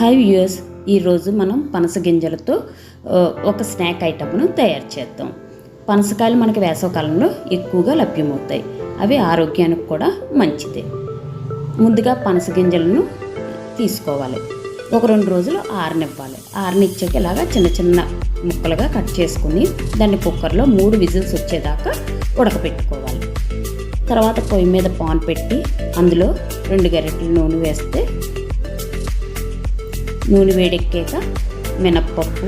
Hi viewers ఈరోజు మనం పనస గింజలతో ఒక స్నాక్ ఐటమ్ను తయారు చేద్దాం. పనసకాయలు మనకి వేసవకాలంలో ఎక్కువగా లభ్యమవుతాయి. అవి ఆరోగ్యానికి కూడా మంచిదే. ముందుగా పనస గింజలను తీసుకోవాలి. ఒక రెండు రోజులు ఆరనివ్వాలి. ఆరనిచ్చాక ఇలాగా చిన్న చిన్న ముక్కలుగా కట్ చేసుకుని దాన్ని కుక్కర్లో మూడు విజిల్స్ వచ్చేదాకా ఉడకపెట్టుకోవాలి. తర్వాత పొయ్యి మీద పాన్ పెట్టి అందులో రెండు గరిటెల నూనె వేస్తే నూనె వేడెక్కాక మినప్పప్పు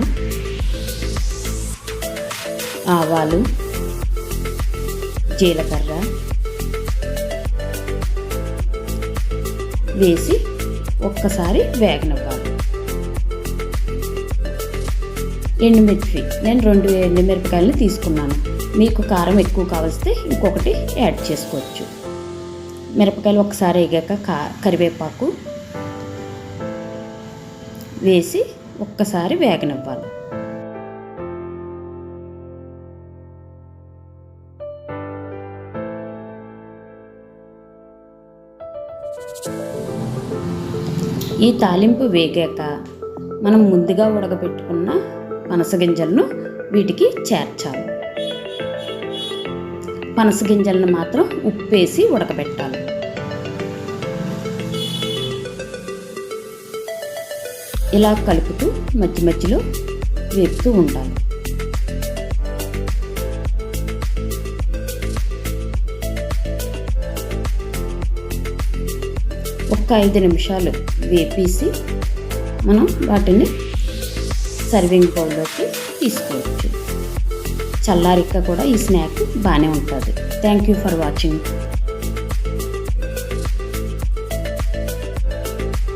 ఆవాలు జీలకర్ర వేసి ఒక్కసారి వేగనివ్వాలి. ఎండుమిర్చి నేను రెండు ఎండుమిరపకాయలను తీసుకున్నాను. మీకు కారం ఎక్కువ కావలిస్తే ఇంకొకటి యాడ్ చేసుకోవచ్చు. మిరపకాయలు ఒకసారి వేగాక కా కరివేపాకు వేసి ఒక్కసారి వేగనివ్వాలి. ఈ తాలింపు వేగాక మనం ముందుగా ఉడకబెట్టుకున్న పనసగింజలను వీటికి చేర్చాలి. పనసగింజలను మాత్రం ఉప్పేసి ఉడకబెట్టాలి. ఇలా కలుపుతూ మధ్య మధ్యలో వేపుతూ ఉండాలి. ఒక ఐదు నిమిషాలు వేపేసి మనం వాటిని సర్వింగ్ బౌల్లోకి తీసుకోవచ్చు. చల్లారిక్క కూడా ఈ స్నాక్ బాగానే ఉంటుంది. Thank you for watching.